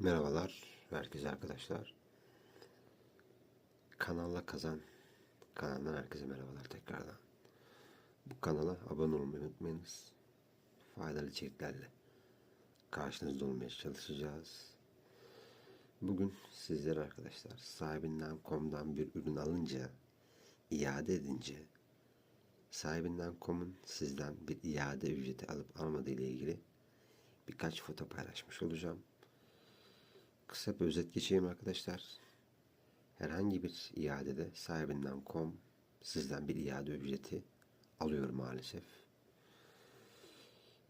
Merhabalar herkese arkadaşlar. Kanalla Kazan kanalından herkese merhabalar tekrardan. Bu kanala abone olmayı unutmayınız. Faydalı içeriklerle karşınızda olmaya çalışacağız. Bugün sizlere arkadaşlar sahibinden.com'dan bir ürün alınca iade edince sahibinden.com'un sizden bir iade ücreti alıp almadığı ile ilgili birkaç foto paylaşmış olacağım. Kısa bir özet geçeyim arkadaşlar. Herhangi bir iadede sahibinden kom sizden bir iade ücreti alıyor maalesef.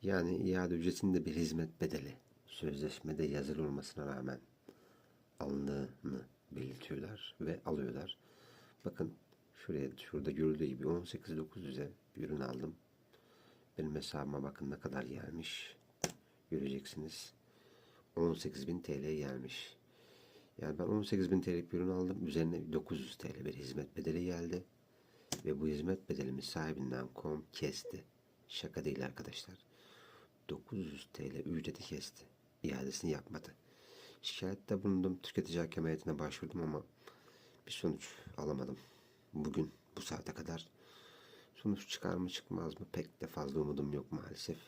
Yani iade ücretinde bir hizmet bedeli sözleşmede yazılı olmasına rağmen alındığını belirtiyorlar ve alıyorlar. Bakın şuraya şurada görüldüğü gibi 18.900'e bir ürün aldım. Benim hesabıma bakın ne kadar gelmiş. Göreceksiniz. 18.000 TL gelmiş. Yani ben 18.000 TL bir ürün aldım. Üzerine 900 TL bir hizmet bedeli geldi. Ve bu hizmet bedelimi sahibinden kom kesti. Şaka değil arkadaşlar. 900 TL ücreti kesti. İadesini yapmadı. Şikayette bulundum. Tüketici hakem heyetine başvurdum ama bir sonuç alamadım. Bugün bu saate kadar sonuç çıkar mı çıkmaz mı pek de fazla umudum yok maalesef.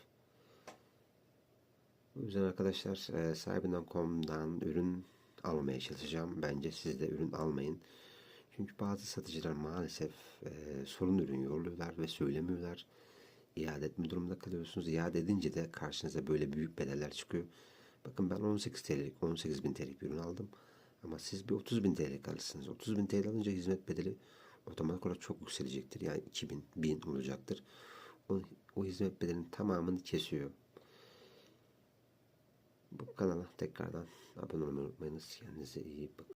O yüzden arkadaşlar e, sahibinden.com'dan ürün almaya çalışacağım. Bence siz de ürün almayın. Çünkü bazı satıcılar maalesef e, sorun ürün yolluyorlar ve söylemiyorlar. İade etme durumunda kalıyorsunuz. İade edince de karşınıza böyle büyük bedeller çıkıyor. Bakın ben 18 TL'lik, 18 bin TL'lik bir ürün aldım. Ama siz bir 30 bin TL alırsınız. 30 bin TL alınca hizmet bedeli otomatik olarak çok yükselecektir. Yani 2000, 1000 olacaktır. O, o hizmet bedelinin tamamını kesiyor. Bu kanala tekrardan abone olmayı unutmayınız. Kendinize iyi bakın.